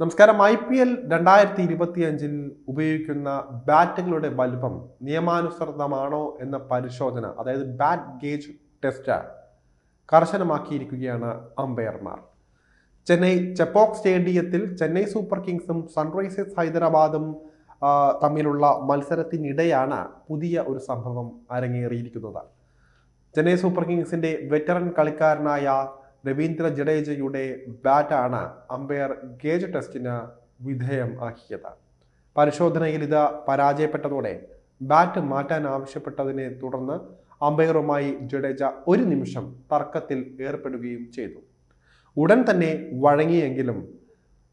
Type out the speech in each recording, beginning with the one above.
നമസ്കാരം. I P L രണ്ടായിരത്തി ഇരുപത്തി അഞ്ചിൽ ഉപയോഗിക്കുന്ന ബാറ്റുകളുടെ വലുപ്പം നിയമാനുസൃതമാണോ എന്ന പരിശോധന അതായത് ബാറ്റ് ഗേജ് ടെസ്റ്റ് കർശനമാക്കിയിരിക്കുകയാണ് അമ്പയർമാർ. ചെന്നൈ ചെപ്പോക് സ്റ്റേഡിയത്തിൽ ചെന്നൈ സൂപ്പർ കിങ്സും സൺറൈസേഴ്സ് ഹൈദരാബാദും തമ്മിലുള്ള മത്സരത്തിനിടെയാണ് പുതിയ ഒരു സംഭവം അരങ്ങേറിയിരിക്കുന്നത്. ചെന്നൈ സൂപ്പർ കിങ്സിന്റെ വെറ്ററൻ കളിക്കാരനായ രവീന്ദ്ര ജഡേജയുടെ ബാറ്റാണ് അമ്പയർ ഗേജ് ടെസ്റ്റിന് വിധേയം ആക്കിയത്. പരിശോധനയിൽ ഇത് പരാജയപ്പെട്ടതോടെ ബാറ്റ് മാറ്റാൻ ആവശ്യപ്പെട്ടതിനെ തുടർന്ന് അമ്പയറുമായി ജഡേജ ഒരു നിമിഷം തർക്കത്തിൽ ഏർപ്പെടുകയും ചെയ്തു. ഉടൻ തന്നെ വഴങ്ങിയെങ്കിലും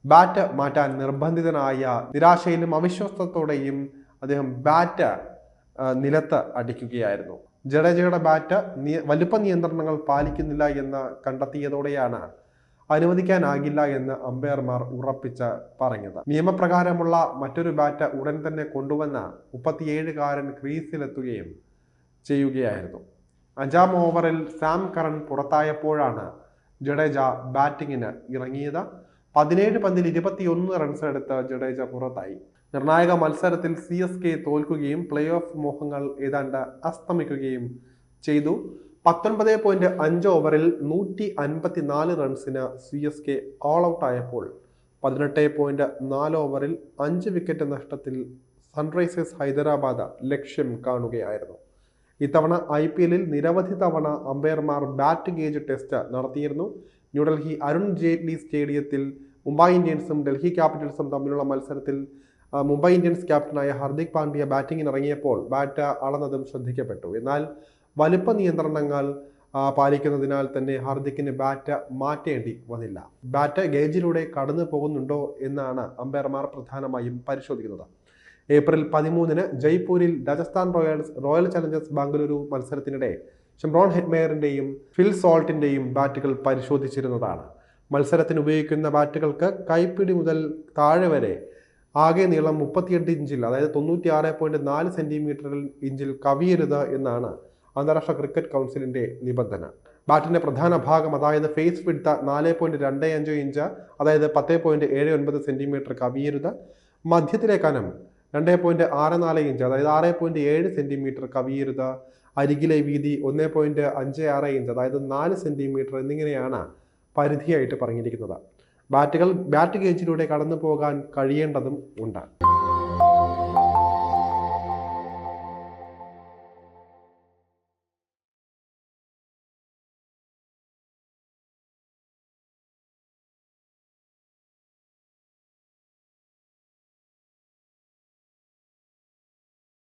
ബാറ്റ് മാറ്റാൻ നിർബന്ധിതനായ നിരാശയിലും അവിശ്വാസത്തോടെയും അദ്ദേഹം ബാറ്റ് നിലത്ത് അടിക്കുകയായിരുന്നു. ജഡേജയുടെ ബാറ്റ് വലുപ്പ നിയന്ത്രണങ്ങൾ പാലിക്കുന്നില്ല എന്ന് കണ്ടെത്തിയതോടെയാണ് അനുവദിക്കാനാകില്ല എന്ന് അമ്പയർമാർ ഉറപ്പിച്ച് പറഞ്ഞത്. നിയമപ്രകാരമുള്ള മറ്റൊരു ബാറ്റ് ഉടൻ തന്നെ കൊണ്ടുവന്ന മുപ്പത്തിയേഴുകാരൻ ക്രീസിലെത്തുകയും ചെയ്യുകയായിരുന്നു. അഞ്ചാം ഓവറിൽ സാം കറൻ പുറത്തായപ്പോഴാണ് ജഡേജ ബാറ്റിങ്ങിന് ഇറങ്ങിയത്. പതിനേഴ് പന്തിൽ ഇരുപത്തിയൊന്ന് റൺസ് എടുത്ത് ജഡേജ പുറത്തായി. നിർണായക മത്സരത്തിൽ സി എസ് കെ തോൽക്കുകയും പ്ലേ ഓഫ് മോഹങ്ങൾ ഏതാണ്ട് അസ്തമിക്കുകയും ചെയ്തു. പത്തൊൻപത് പോയിന്റ് അഞ്ച് ഓവറിൽ നൂറ്റി അൻപത്തി നാല് റൺസിന് C S K all out ആയപ്പോൾ പതിനെട്ട് പോയിന്റ് നാല് ഓവറിൽ അഞ്ച് വിക്കറ്റ് നഷ്ടത്തിൽ സൺറൈസേഴ്സ് ഹൈദരാബാദ് ലക്ഷ്യം കാണുകയായിരുന്നു. ഇത്തവണ ഐ പി എല്ലിൽ നിരവധി തവണ അമ്പയർമാർ ബാറ്റ് ഗേജ് ടെസ്റ്റ് നടത്തിയിരുന്നു. ന്യൂഡൽഹി അരുൺ ജെയ്റ്റ്ലി സ്റ്റേഡിയത്തിൽ മുംബൈ ഇന്ത്യൻസും ഡൽഹി ക്യാപിറ്റൽസും തമ്മിലുള്ള മത്സരത്തിൽ മുംബൈ ഇന്ത്യൻസ് ക്യാപ്റ്റനായ ഹർദിക് പാണ്ഡ്യ ബാറ്റിംഗിന് ഇറങ്ങിയപ്പോൾ ബാറ്റ് അളന്നതും ശ്രദ്ധിക്കപ്പെട്ടു. എന്നാൽ വലുപ്പ നിയന്ത്രണങ്ങൾ പാലിക്കുന്നതിനാൽ തന്നെ ഹർദിക്കിന് ബാറ്റ് മാറ്റേണ്ടി വന്നില്ല. ബാറ്റ് ഗേജിലൂടെ കടന്നു പോകുന്നുണ്ടോ എന്നാണ് അമ്പയർമാർ പ്രധാനമായും പരിശോധിക്കുന്നത്. ഏപ്രിൽ പതിമൂന്നിന് ജയ്പൂരിൽ Rajasthan Royals Royal Challengers Bengaluru മത്സരത്തിനിടെ ഷംറോൺ ഹെറ്റ്മെയറിന്റെയും ഫിൽ സോൾട്ടിന്റെയും ബാറ്റുകൾ പരിശോധിച്ചിരുന്നതാണ്. മത്സരത്തിന് ഉപയോഗിക്കുന്ന ബാറ്റുകൾക്ക് കൈപ്പിടി മുതൽ താഴെ വരെ ആകെ നീളം മുപ്പത്തിയെട്ട് ഇഞ്ചിൽ അതായത് തൊണ്ണൂറ്റി ആറ് പോയിന്റ് നാല് സെന്റിമീറ്ററിൽ ഇഞ്ചിൽ കവിയരുത് എന്നാണ് അന്താരാഷ്ട്ര ക്രിക്കറ്റ് കൗൺസിലിന്റെ നിബന്ധന. ബാറ്റിന്റെ പ്രധാന ഭാഗം അതായത് ഫേസ് വിഡ്ത്ത് നാല് പോയിന്റ് രണ്ട് അഞ്ച് ഇഞ്ച് അതായത് പത്ത് പോയിന്റ് ഏഴ് ഒൻപത് സെന്റിമീറ്റർ കവിയരുത്. മധ്യത്തിലെ കനം രണ്ട് പോയിന്റ് ആറ് നാല് ഇഞ്ച് അതായത് ആറ് പോയിന്റ് ഏഴ് സെന്റിമീറ്റർ കവിയരുത്. അരികിലെ വീതി ഒന്ന് പോയിന്റ് അഞ്ച് ആറ് ഇഞ്ച് അതായത് നാല് സെന്റിമീറ്റർ എന്നിങ്ങനെയാണ് പരിധിയായിട്ട് പറഞ്ഞിരിക്കുന്നത്. ബാറ്റുകൾ ബാറ്റ് കേജിലൂടെ കടന്നു പോകാൻ കഴിയേണ്ടതും ഉണ്ട്